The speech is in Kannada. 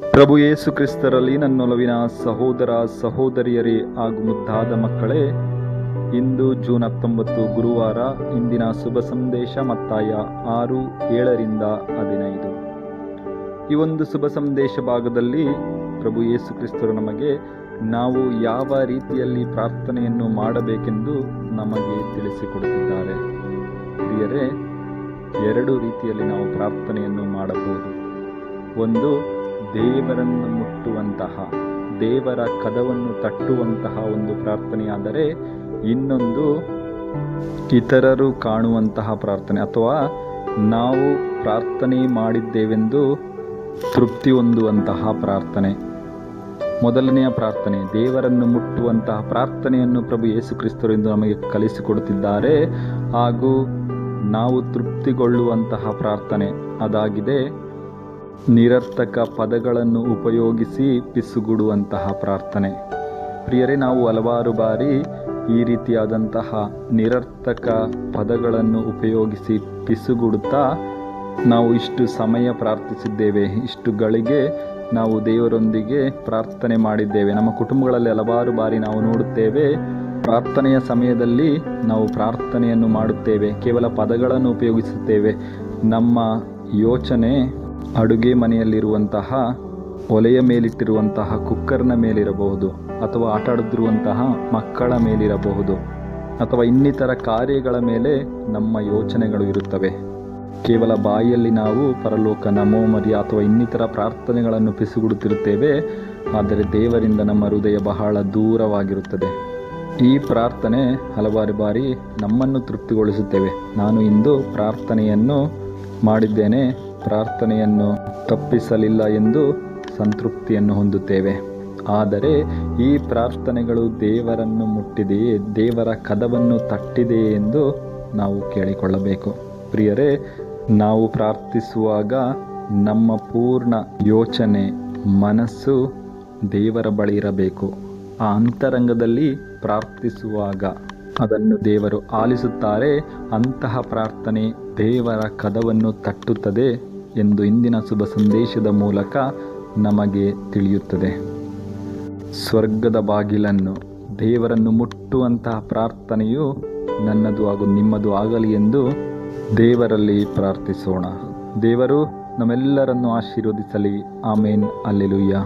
ಪ್ರಭು ಯೇಸು ಕ್ರಿಸ್ತರಲ್ಲಿ ನನ್ನೊಲವಿನ ಸಹೋದರ ಸಹೋದರಿಯರೇ ಹಾಗೂ ಮುದ್ದಾದ ಮಕ್ಕಳೇ, ಇಂದು ಜೂನ್ ಹತ್ತೊಂಬತ್ತು ಗುರುವಾರ ಇಂದಿನ ಶುಭ ಸಂದೇಶ ಮತ್ತಾಯ ಆರು, ಏಳರಿಂದ ಹದಿನೈದು. ಈ ಒಂದು ಶುಭ ಸಂದೇಶ ಭಾಗದಲ್ಲಿ ಪ್ರಭು ಯೇಸು ಕ್ರಿಸ್ತರು ನಮಗೆ ನಾವು ಯಾವ ರೀತಿಯಲ್ಲಿ ಪ್ರಾರ್ಥನೆಯನ್ನು ಮಾಡಬೇಕೆಂದು ನಮಗೆ ತಿಳಿಸಿಕೊಡುತ್ತಿದ್ದಾರೆ. ಹಿರಿಯರೇ ಎರಡು ರೀತಿಯಲ್ಲಿ ನಾವು ಪ್ರಾರ್ಥನೆಯನ್ನು ಮಾಡಬಹುದು. ಒಂದು ದೇವರನ್ನು ಮುಟ್ಟುವಂತಹ, ದೇವರ ಕದವನ್ನು ತಟ್ಟುವಂತಹ ಒಂದು ಪ್ರಾರ್ಥನೆಯಾದರೆ ಇನ್ನೊಂದು ಇತರರು ಕಾಣುವಂತಹ ಪ್ರಾರ್ಥನೆ. ಅಥವಾ ನಾವು ಪ್ರಾರ್ಥನೆ ಮಾಡಿದ್ದೇವೆಂದು ತೃಪ್ತಿ ಹೊಂದುವಂತಹ ಪ್ರಾರ್ಥನೆ. ಮೊದಲನೆಯ ಪ್ರಾರ್ಥನೆ, ದೇವರನ್ನು ಮುಟ್ಟುವಂತಹ ಪ್ರಾರ್ಥನೆಯನ್ನು ಪ್ರಭು ಯೇಸು ಕ್ರಿಸ್ತರು ಎಂದು ನಮಗೆ ಕಲಿಸಿಕೊಡುತ್ತಿದ್ದಾರೆ. ಹಾಗೂ ನಾವು ತೃಪ್ತಿಗೊಳ್ಳುವಂತಹ ಪ್ರಾರ್ಥನೆ, ಅದಾಗಿದೆ ನಿರರ್ಥಕ ಪದಗಳನ್ನು ಉಪಯೋಗಿಸಿ ಪಿಸುಗುಡುವಂತಹ ಪ್ರಾರ್ಥನೆ. ಪ್ರಿಯರೇ, ನಾವು ಹಲವಾರು ಬಾರಿ ಈ ರೀತಿಯಾದಂತಹ ನಿರರ್ಥಕ ಪದಗಳನ್ನು ಉಪಯೋಗಿಸಿ ಪಿಸುಗುಡುತ್ತಾ ನಾವು ಇಷ್ಟು ಸಮಯ ಪ್ರಾರ್ಥಿಸಿದ್ದೇವೆ. ಇಷ್ಟು ಗಳಿಗೆ ನಾವು ದೇವರೊಂದಿಗೆ ಪ್ರಾರ್ಥನೆ ಮಾಡಿದ್ದೇವೆ. ನಮ್ಮ ಕುಟುಂಬಗಳಲ್ಲಿ ಹಲವಾರು ಬಾರಿ ನಾವು ನೋಡುತ್ತೇವೆ, ಪ್ರಾರ್ಥನೆಯ ಸಮಯದಲ್ಲಿ ನಾವು ಪ್ರಾರ್ಥನೆಯನ್ನು ಮಾಡುತ್ತೇವೆ. ಕೇವಲ ಪದಗಳನ್ನು ಉಪಯೋಗಿಸುತ್ತೇವೆ. ನಮ್ಮ ಯೋಚನೆ ಅಡುಗೆ ಮನೆಯಲ್ಲಿರುವಂತಹ, ಒಲೆಯ ಮೇಲಿಟ್ಟಿರುವಂತಹ, ಕುಕ್ಕರ್ನ ಮೇಲಿರಬಹುದು ಅಥವಾ ಆಟ ಆಡುತ್ತಿರುವಂತಹ ಮಕ್ಕಳ ಮೇಲಿರಬಹುದು ಅಥವಾ ಇನ್ನಿತರ ಕಾರ್ಯಗಳ ಮೇಲೆ ನಮ್ಮ ಯೋಚನೆಗಳು ಇರುತ್ತವೆ. ಕೇವಲ ಬಾಯಿಯಲ್ಲಿ ನಾವು ಪರಲೋಕ ನಮೋ ಮರಿ ಅಥವಾ ಇನ್ನಿತರ ಪ್ರಾರ್ಥನೆಗಳನ್ನು ಪಿಸುಗುಡುತ್ತಿರುತ್ತೇವೆ, ಆದರೆ ದೇವರಿಂದ ನಮ್ಮ ಹೃದಯ ಬಹಳ ದೂರವಾಗಿರುತ್ತದೆ. ಈ ಪ್ರಾರ್ಥನೆ ಹಲವಾರು ಬಾರಿ ನಮ್ಮನ್ನು ತೃಪ್ತಿಗೊಳಿಸುತ್ತೇವೆ. ನಾನು ಇಂದು ಪ್ರಾರ್ಥನೆಯನ್ನು ಮಾಡಿದ್ದೇನೆ. ಪ್ರಾರ್ಥನೆಯನ್ನು ತಪ್ಪಿಸಲಿಲ್ಲ ಎಂದು ಸಂತೃಪ್ತಿಯನ್ನು ಹೊಂದುತ್ತೇವೆ. ಆದರೆ ಈ ಪ್ರಾರ್ಥನೆಗಳು ದೇವರನ್ನು ಮುಟ್ಟಿದೆಯೇ, ದೇವರ ಕದವನ್ನು ತಟ್ಟಿದೆಯೇ ಎಂದು ನಾವು ಕೇಳಿಕೊಳ್ಳಬೇಕು. ಪ್ರಿಯರೇ, ನಾವು ಪ್ರಾರ್ಥಿಸುವಾಗ ನಮ್ಮ ಪೂರ್ಣ ಯೋಚನೆ, ಮನಸ್ಸು ದೇವರ ಬಳಿ ಇರಬೇಕು. ಆ ಅಂತರಂಗದಲ್ಲಿ ಪ್ರಾರ್ಥಿಸುವಾಗ ಅದನ್ನು ದೇವರು ಆಲಿಸುತ್ತಾರೆ, ಅಂತಹ ಪ್ರಾರ್ಥನೆ ದೇವರ ಕದವನ್ನು ತಟ್ಟುತ್ತದೆ. ಎಂದು ಇಂದಿನ ಶುಭ ಸಂದೇಶದ ಮೂಲಕ ನಮಗೆ ತಿಳಿಯುತ್ತದೆ. ಸ್ವರ್ಗದ ಬಾಗಿಲನ್ನು, ದೇವರನ್ನು ಮುಟ್ಟುವಂತಹ ಪ್ರಾರ್ಥನೆಯು ನನ್ನದು ಹಾಗೂ ನಿಮ್ಮದು ಆಗಲಿ ಎಂದು ದೇವರಲ್ಲಿ ಪ್ರಾರ್ಥಿಸೋಣ. ದೇವರು ನಮ್ಮೆಲ್ಲರನ್ನು ಆಶೀರ್ವದಿಸಲಿ. ಆಮೇನ್. ಅಲ್ಲೆಲುಯ್ಯ.